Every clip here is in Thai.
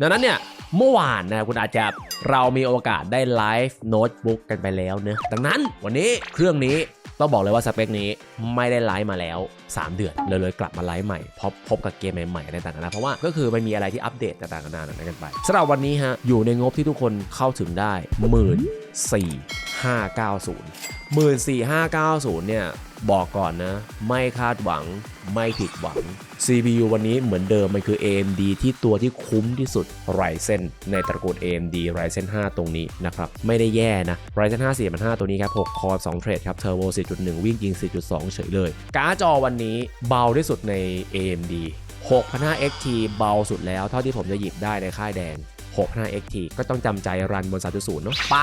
ดังนั้นเนี่ยเมื่อวานนะคุณอาจจะเรามีโอกาสได้ไลฟ์โน้ตบุ๊กกันไปแล้วเนะดังนั้นวันนี้เครื่องนี้ต้องบอกเลยว่าสเปคนี้ไม่ได้ไลฟ์มาแล้ว 3 เดือนเลยเลยกลับมาไลฟ์ใหม่พบพบกับเกมใหม่ๆอะไรต่างๆนะเพราะว่าก็คือมันมีอะไรที่อัปเดตต่างๆนานานกันไปสำหรับวันนี้ฮะอยู่ในงบที่ทุกคนเข้าถึงได้หมื่นสี่ห้าเก้าศูนย์ หมื่นสี่ห้าเก้าศูนย์เนี่ย บอกก่อนนะ ไม่คาดหวังไม่ผิดหวัง CPU วันนี้เหมือนเดิมมันคือ AMD ที่ตัวที่คุ้มที่สุด Ryzen ในตระกูล AMD Ryzen 5 ตรงนี้นะครับ ไม่ได้แย่นะ Ryzen 5 4 5ตัวนี้ครับ 6 คอร์2เทรดครับ Turbo 4.1 วิ่งยิง 4.2 เฉยเลย การ์ดจอวันนี้เบาที่สุดใน AMD 6,500 XT เบาสุดแล้วเท่าที่ผมจะหยิบได้ในค่ายแดง6,500 XT ก็ต้องจำใจรันบน 3.0 เนาะไป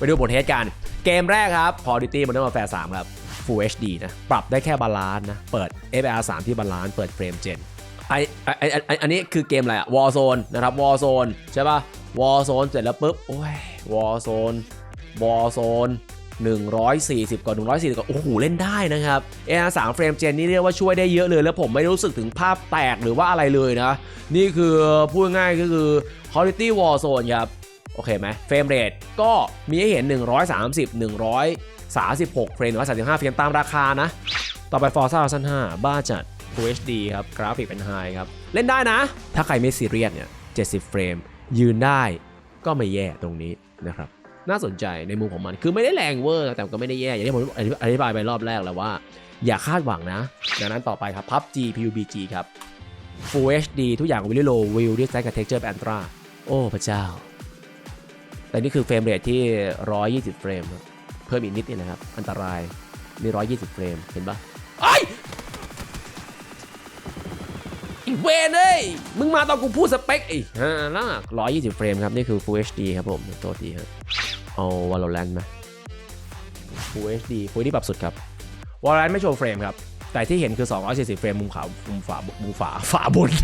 ไปดูบทเทสกัน เกมแรกครับ Call of Duty Modern Warfare 3ครับ Full HD นะ ปรับได้แค่บาลานซ์นะ เปิด FR 3ที่บาลานซ์เปิดเฟรมเจนไอไอไออันนี้คือเกมอะไรอะ Warzone นะครับ Warzone ใช่ป่ะ Warzone เสร็จแล้วปุ๊บ โอ้ย Warzone Warzone 140กว่า140กว่าโอ้โห เล่นได้นะครับ AR 3 Frame Gen นี่เรียกว่าช่วยได้เยอะเลย แล้วผมไม่รู้สึกถึงภาพแตกหรือว่าอะไรเลยนะ นี่คือพูดง่ายก็คือ Quality Warzone ครับ โอเคไหมเฟรมเรทก็มีให้เห็น 130 136เฟรมหรือว่า35เฟรมตามราคานะ ต่อไป Forza Horizon 5 บ้าจัด Full HD ครับ กราฟิกเป็นไฮครับ เล่นได้นะ ถ้าใครไม่ซีเรียสเนี่ย 70 เฟรม ยืนได้ก็ไม่แย่ตรงนี้นะครับ น่าสนใจในมุมของมัน คือไม่ได้แรงเวอร์ แต่ก็ไม่ได้แย่ อย่างที่ผมอธิบายไปรอบแรกแล้วว่า อย่าคาดหวังนะ ดังนั้นต่อไปครับ PUBG PUBG ครับ Full HD ทุกอย่างวิลโลวิวดีไซน์กับ Texture แบบอันตราโอ้พระเจ้า แต่นี่คือเฟรมเรทที่ 120 เฟรม เพิ่มอีกนิดนี่นะครับ อันตรายนี่120 เฟรม เห็นปะไอ้อีเวนเอ้ย มึงมาตอนกูพูดสเปคไอ้ฮ่าล่ะ120 เฟรมครับ นี่คือ Full HD ครับผมโทษทีครับเอา Valorant ไหม Full HD Full HD ปรับสุดครับ Valorant ไม่โชว์เฟรมครับ แต่ที่เห็นคือ 240 เฟรมมุมขาวมุมฝามุมฝาฝาบน220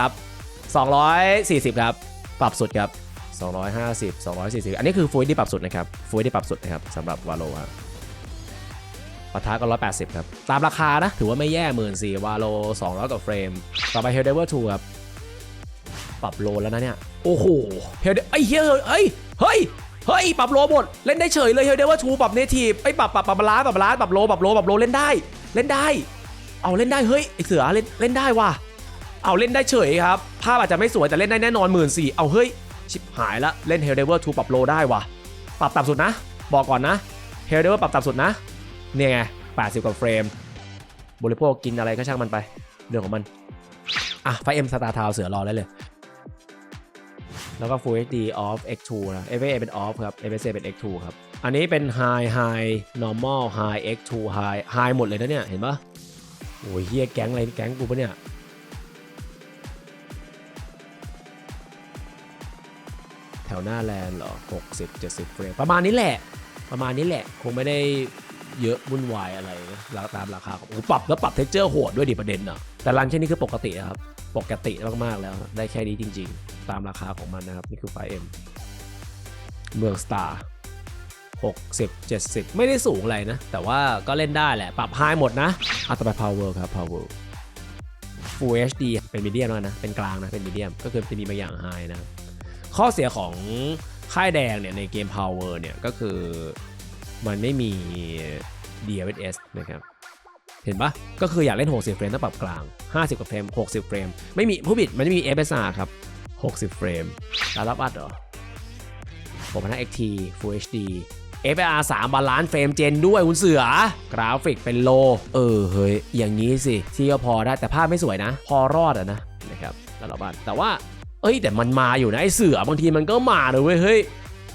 ครับ 240 ครับ ปรับสุดครับ 250 240 อันนี้คือ Full HD ปรับสุดนะครับ Full HD ปรับสุดนะครับสำหรับวาโลครับปะทะก็ 180 ครับ ตามราคานะ ถือว่าไม่แย่หมื่นสี่วาโล 200 กว่าเฟรม ต่อไป Helldiver 2ครับ ปรับโลแล้วนะเนี่ย โอ้โห Hell ไอ้เฮ้ยเฮ้ยเฮ้ยเฮ้ย ปรับโลหมด เล่นได้เฉยเลย Helldiver 2ปรับ Native ไอ้ปรับปรับปรับบาลานปรับบาลานปรับโลปรับโลปรับโลเล่นได้ เล่นได้ เอาเล่นได้เฮ้ยไอเสือเล่นเล่นได้ว่ะ เอาเล่นได้เฉยครับ ภาพอาจจะไม่สวยแต่เล่นได้แน่นอนหมื่นสี่เอาเฮ้ย ชิบหายละเล่น Hell Diver 2ปรับโลได้ว่ะปรับต่ำสุดนะ บอกก่อนนะ Hell Diver ปรับต่ำสุดนะ เนี่ยไง80กว่าเฟรมบริโภคกินอะไรก็ช่างมันไป เรื่องของมัน อะไฟเอ็มสตาร์ทาวเสือรอได้เลย แล้วก็ Full HD off X2 นะ FA เป็น off ครับ FSA เป็น X2 ครับ อันนี้เป็น high high normal high X2 high high หมดเลยนะเนี่ย เห็นปะโอ้ยเฮียแก๊งอะไรแก๊งกูปะเนี่ย แถวหน้าแลนด์เหรอ 60 70 เฟรม ประมาณนี้แหละ ประมาณนี้แหละ คงไม่ได้เยอะวุ่นวายอะไรนะราตามราคาของโอ้ปรับแล้วปรับเท็กเจอร์โหดด้วยดิประเด็นอะ แต่รันเช่นนี้คือปกตินะครับ ปกติมากๆแล้ว ได้แค่นี้จริง ๆ ตามราคาของมันนะครับ นี่คือไฟเอ็มเมืองสตาร์60 70 ไม่ได้สูงอะไรนะ แต่ว่าก็เล่นได้แหละ ปรับไฮหมดนะอะต่อไป power ครับ power Full HD เป็นมีเดียมแล้วนะ เป็นกลางนะ เป็นมีเดียม ก็คือจะมีบางอย่างไฮนะ ข้อเสียของค่ายแดงเนี่ยในเกม Power เนี่ยก็คือมันไม่มี DLSS นะครับ เห็นปะก็คืออยากเล่น 60 เฟรมต้องปรับกลาง 50กว่าเฟรม 60 เฟรม ไม่มีผู้ผิดมันไม่มี FSR ครับ 60 เฟรมตารับอัดเหรอผมพัน XT Full HD FSR 3บาลานซ์เฟรมเจนด้วยคุณเสือ กราฟิกเป็นโล เออ เฮ้ย อย่างนี้สิ ที่ก็พอได้แต่ภาพไม่สวยนะ พอรอดอะนะนะครับตารับอัดแต่ว่า อ้ยแต่มันมาอยู่นะไอเสือบางทีมันก็มาเลยเว้ยเฮ้ย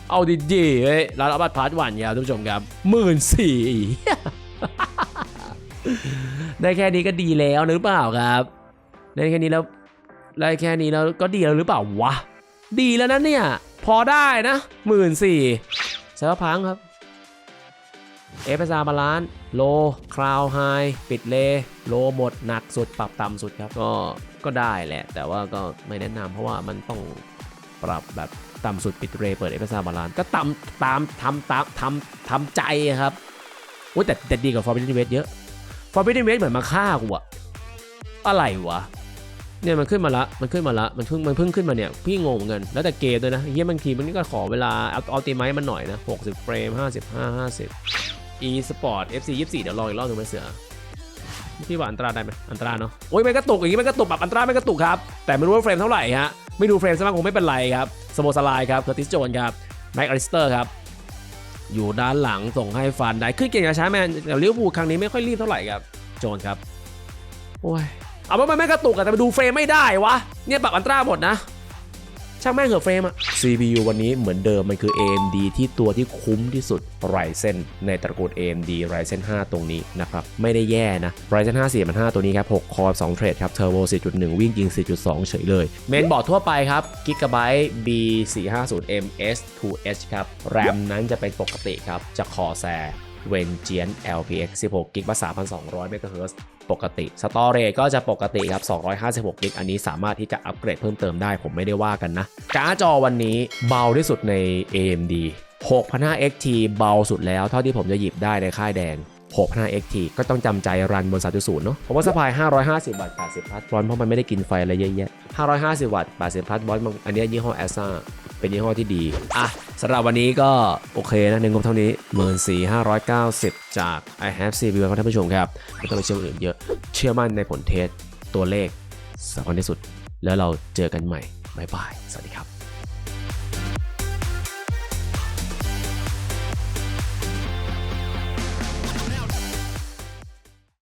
เอาดีๆเฮ้ยร้านรับัตรพาร์ทวันยาวทุกผู้ชมครับหมื่นสี่ได้แค่นี้ก็ดีแล้วหรือเปล่าครับได้แค่นี้แล้วได้แค่นี้แล้วก็ดีแล้วหรือเปล่าวะดีแล้วนะเนี่ย พอได้นะหมื่นสี่เซิร์ฟพังครับเอฟเอสอาบาลานโลคราวไฮปิดเลโลหมดหนักสุดปรับต่ำสุดครับก็ ก็ได้แหละ แต่ว่าก็ไม่แนะนำเพราะว่ามันต้องปรับแบบต่ำสุดปิดเรเปิดเอฟเอสาบาลานก็ตามตามทำตามทำทำใจครับโอ้ยแต่แต่ดีกว่าฟอร์บิ d เวทเยอะฟอร์บิ d เวทเหมือนมาฆ่ากูอะอะไรวะเนี่ยมันขึ้นมาละมันขึ้นมาละมันเพิ่งมันเพิ่งขึ้นมาเนี่ยพี่งงเหมือนกันแล้วแต่เกมด้วยนะเฮียบางทีมันก็ขอเวลาเอาเอาตีไม้มันหน่อยนะ 60 เฟรม 55 50 e sport fc 24 เดี๋ยวลองอีกรอบหนึ่งไหมเสือ ที่ว่าอันตราได้ไหมอันตราเนาะโอ้ยไม่กระตุกอย่างงี้ไม่กระตุกแบบอันตราไม่กระตุกครับแต่ไม่รู้ว่าเฟรมเท่าไหร่ฮะไม่ดูเฟรมซะบ้างคงไม่เป็นไรครับสโมสไลครับเคอร์ติสโจนครับแม็กอลิสเตอร์ครับอยู่ด้านหลังส่งให้ฟันได้ขึ้นเก่งกับช้าแมนแต่ลิเวอร์พูลครั้งนี้ไม่ค่อยรีบเท่าไหร่ครับโจนครับโอ้ยเอาว่ามันไม่กระตุกอะแต่มาดูเฟรมไม่ได้วะเนี่ยปรับอันตราหมดนะ ช่างแม่งเหอะเฟรมอะ CPU วันนี้เหมือนเดิมมันคือ AMD ที่ตัวที่คุ้มที่สุด Ryzen ในตระกูล AMD Ryzen 5 ตรงนี้นะครับ ไม่ได้แย่นะ Ryzen 5 4 5ตัวนี้ครับ6 Core 2 Thread ครับ Turbo 4.1 วิ่งยิง 4.2 เฉยเลย เมนบอร์ดทั่วไปครับ Gigabyte B450M S2H ครับ RAM นั้นจะเป็นปกติครับจาก Corsair เวนเจียน LPX 16กิกะ3,200 MHz ปกติสตอเรจก็จะปกติครับ256กิกอันนี้สามารถที่จะอัปเกรดเพิ่มเติมได้ผมไม่ได้ว่ากันนะการ์ดจอวันนี้เบาที่สุดใน AMD 6,500 XT เบาสุดแล้วเท่าที่ผมจะหยิบได้ในค่ายแดง6,500 XT ก็ต้องจำใจรันบน 3.0 เนอะผมว่าสปาย 550 วัตต์ 80 พัทวอนเพราะมันไม่ได้กินไฟอะไรเยอะแยะ550 วัตต์ 80 พัทวอนอันนี้ยี่ห้อแอสซา เป็นยี่ห้อที่ดี อะสำหรับวันนี้ก็โอเคนะหนงบเท่านี้ 14,590 จาก i have CPU ครับท่านผู้ชมครับไม่ต้องไปเชื่อคนอื่นเยอะเชื่อมั่นในผลเทสตัวเลขสำคัญที่สุด แล้วเราเจอกันใหม่ บ๊ายบาย สวัสดีครับ